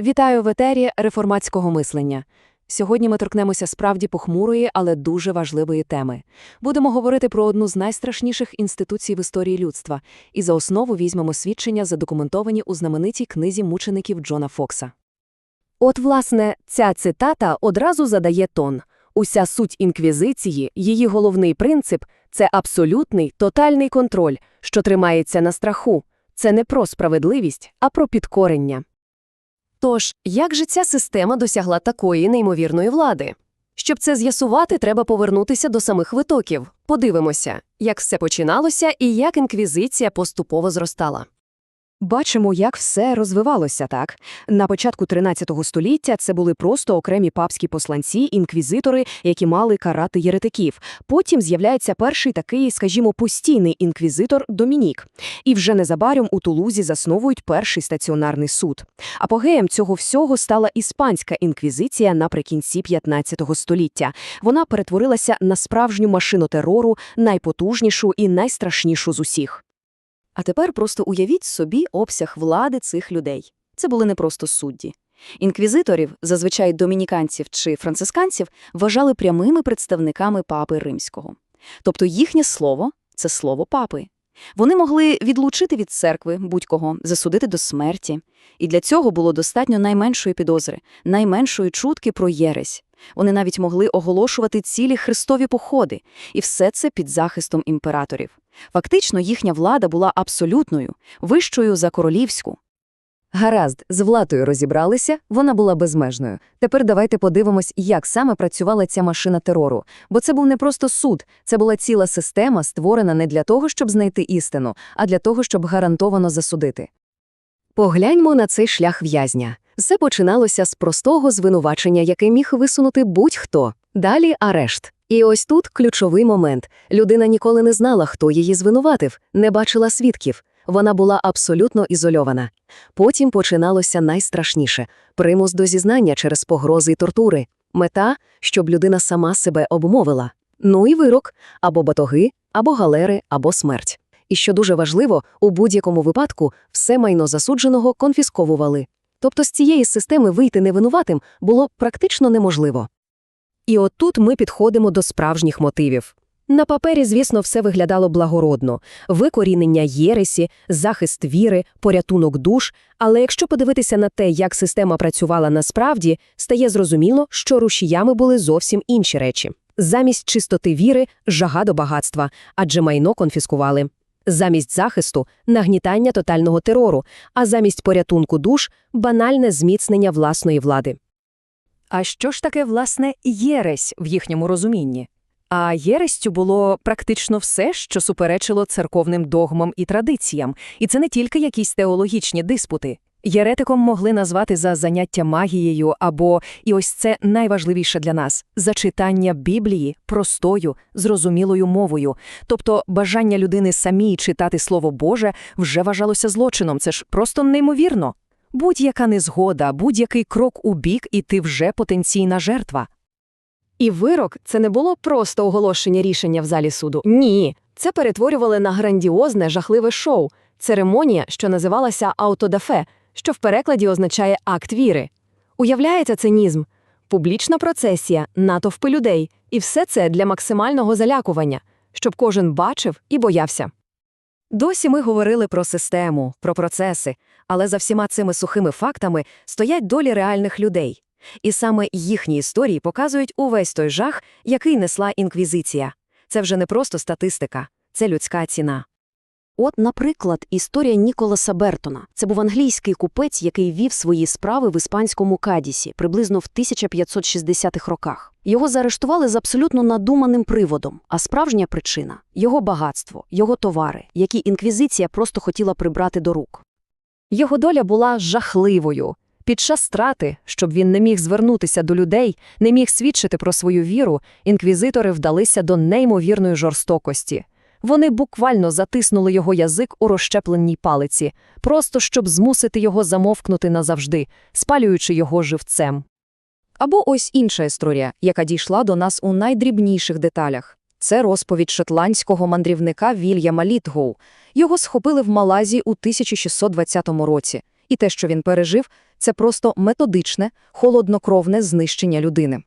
Вітаю в етері реформатського мислення. Сьогодні ми торкнемося справді похмурої, але дуже важливої теми. Будемо говорити про одну з найстрашніших інституцій в історії людства, і за основу візьмемо свідчення, задокументовані у знаменитій книзі мучеників Джона Фокса. От, власне, ця цитата одразу задає тон. Уся суть інквізиції, її головний принцип це абсолютний, тотальний контроль, що тримається на страху. Це не про справедливість, а про підкорення. Тож, як же ця система досягла такої неймовірної влади? Щоб це з'ясувати, треба повернутися до самих витоків. Подивимося, як все починалося і як інквізиція поступово зростала. Бачимо, як все розвивалося так. На початку 13 століття це були просто окремі папські посланці, інквізитори, які мали карати єретиків. Потім з'являється перший такий, скажімо, постійний інквізитор Домінік. І вже незабаром у Тулузі засновують перший стаціонарний суд. Апогеєм цього всього стала іспанська інквізиція наприкінці 15 століття. Вона перетворилася на справжню машину терору, найпотужнішу і найстрашнішу з усіх. А тепер просто уявіть собі обсяг влади цих людей. Це були не просто судді. Інквізиторів, зазвичай домініканців чи францисканців, вважали прямими представниками папи римського. Тобто їхнє слово це слово папи. Вони могли відлучити від церкви будь-кого, засудити до смерті. І для цього було достатньо найменшої підозри, найменшої чутки про єресь. Вони навіть могли оголошувати цілі хрестові походи, і все це під захистом імператорів. Фактично, їхня влада була абсолютною, вищою за королівську. Гаразд, з владою розібралися, вона була безмежною. Тепер давайте подивимось, як саме працювала ця машина терору. Бо це був не просто суд, це була ціла система, створена не для того, щоб знайти істину, а для того, щоб гарантовано засудити. Погляньмо на цей шлях в'язня. Все починалося з простого звинувачення, яке міг висунути будь-хто. Далі арешт. І ось тут ключовий момент. Людина ніколи не знала, хто її звинуватив, не бачила свідків. Вона була абсолютно ізольована. Потім починалося найстрашніше – примус до зізнання через погрози й тортури. Мета – щоб людина сама себе обмовила. Ну і вирок – або батоги, або галери, або смерть. І що дуже важливо, у будь-якому випадку все майно засудженого конфісковували. Тобто з цієї системи вийти невинуватим було практично неможливо. І от тут ми підходимо до справжніх мотивів. На папері, звісно, все виглядало благородно – викорінення єресі, захист віри, порятунок душ, але якщо подивитися на те, як система працювала насправді, стає зрозуміло, що рушіями були зовсім інші речі. Замість чистоти віри – жага до багатства, адже майно конфіскували. Замість захисту – нагнітання тотального терору, а замість порятунку душ – банальне зміцнення власної влади. А що ж таке, власне, єресь в їхньому розумінні? А єрестю було практично все, що суперечило церковним догмам і традиціям, і це не тільки якісь теологічні диспути. Єретиком могли назвати за заняття магією або, і ось це найважливіше для нас, зачитання Біблії простою, зрозумілою мовою. Тобто бажання людини самій читати Слово Боже вже вважалося злочином, це ж просто неймовірно. Будь-яка незгода, будь-який крок у бік, і ти вже потенційна жертва. І вирок – це не було просто оголошення рішення в залі суду. Ні, це перетворювали на грандіозне, жахливе шоу, церемонія, що називалася аутодафе, що в перекладі означає акт віри. Уявляється цинізм? Публічна процесія, натовпи людей, і все це для максимального залякування, щоб кожен бачив і боявся. Досі ми говорили про систему, про процеси, але за всіма цими сухими фактами стоять долі реальних людей. І саме їхні історії показують увесь той жах, який несла інквізиція. Це вже не просто статистика, це людська ціна. От, наприклад, історія Ніколаса Бертона. Це був англійський купець, який вів свої справи в іспанському Кадісі приблизно в 1560-х роках. Його заарештували з абсолютно надуманим приводом, а справжня причина його багатство, його товари, які інквізиція просто хотіла прибрати до рук. Його доля була жахливою. Під час страти, щоб він не міг звернутися до людей, не міг свідчити про свою віру, інквізитори вдалися до неймовірної жорстокості. Вони буквально затиснули його язик у розщепленій палиці, просто щоб змусити його замовкнути назавжди, спалюючи його живцем. Або ось інша історія, яка дійшла до нас у найдрібніших деталях. Це розповідь шотландського мандрівника Вільяма Літгоу. Його схопили в Малайзії у 1620 році. І те, що він пережив, це просто методичне, холоднокровне знищення людини.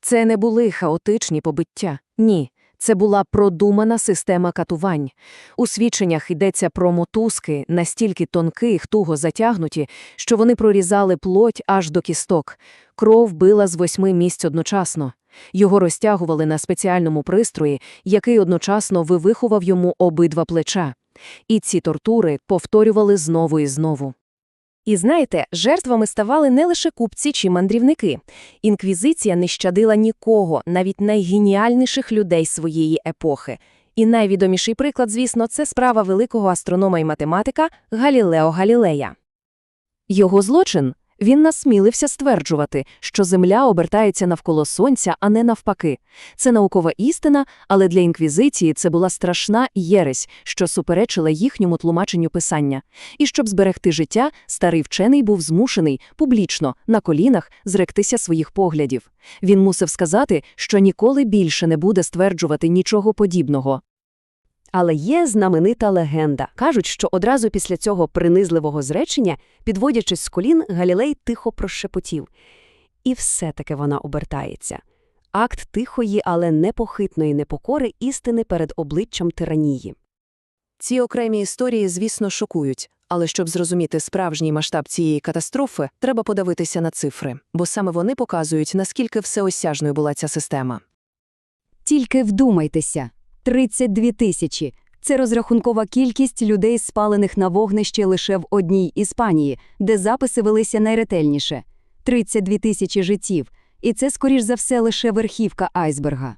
Це не були хаотичні побиття. Ні. Це була продумана система катувань. У свідченнях йдеться про мотузки, настільки тонких, туго затягнуті, що вони прорізали плоть аж до кісток. Кров била з восьми місць одночасно. Його розтягували на спеціальному пристрої, який одночасно вивихував йому обидва плеча. І ці тортури повторювали знову і знову. І знаєте, жертвами ставали не лише купці чи мандрівники. Інквізиція не щадила нікого, навіть найгеніальніших людей своєї епохи. І найвідоміший приклад, звісно, це справа великого астронома і математика Галілео Галілея. Його злочин він насмілився стверджувати, що Земля обертається навколо Сонця, а не навпаки. Це наукова істина, але для інквізиції це була страшна єресь, що суперечила їхньому тлумаченню писання. І щоб зберегти життя, старий вчений був змушений публічно, на колінах, зректися своїх поглядів. Він мусив сказати, що ніколи більше не буде стверджувати нічого подібного. Але є знаменита легенда. Кажуть, що одразу після цього принизливого зречення, підводячись з колін, Галілей тихо прошепотів. І все-таки вона обертається. Акт тихої, але непохитної непокори істини перед обличчям тиранії. Ці окремі історії, звісно, шокують. Але щоб зрозуміти справжній масштаб цієї катастрофи, треба подивитися на цифри, бо саме вони показують, наскільки всеосяжною була ця система. Тільки вдумайтеся. 32 тисячі. Це розрахункова кількість людей, спалених на вогнищі лише в одній Іспанії, де записи велися найретельніше. 32 тисячі життів. І це, скоріш за все, лише верхівка айсберга.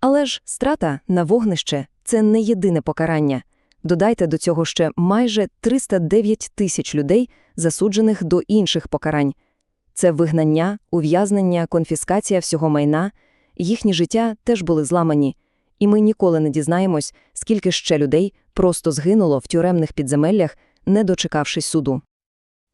Але ж страта на вогнище – це не єдине покарання. Додайте до цього ще майже 309 тисяч людей, засуджених до інших покарань. Це вигнання, ув'язнення, конфіскація всього майна. Їхні життя теж були зламані. І ми ніколи не дізнаємось, скільки ще людей просто згинуло в тюремних підземеллях, не дочекавшись суду.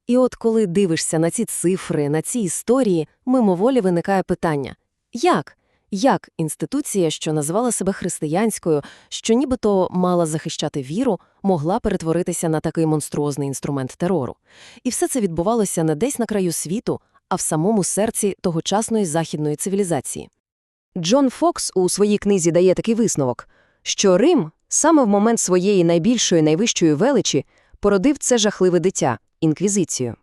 І от коли дивишся на ці цифри, на ці історії, мимоволі виникає питання – як? Як інституція, що називала себе християнською, що нібито мала захищати віру, могла перетворитися на такий монструозний інструмент терору? І все це відбувалося не десь на краю світу, а в самому серці тогочасної західної цивілізації. Джон Фокс у своїй книзі дає такий висновок, що Рим саме в момент своєї найбільшої найвищої величі породив це жахливе дитя – інквізицію.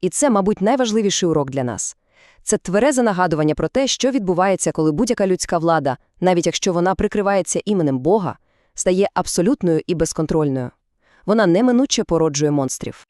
І це, мабуть, найважливіший урок для нас. Це тверезе нагадування про те, що відбувається, коли будь-яка людська влада, навіть якщо вона прикривається іменем Бога, стає абсолютною і безконтрольною. Вона неминуче породжує монстрів.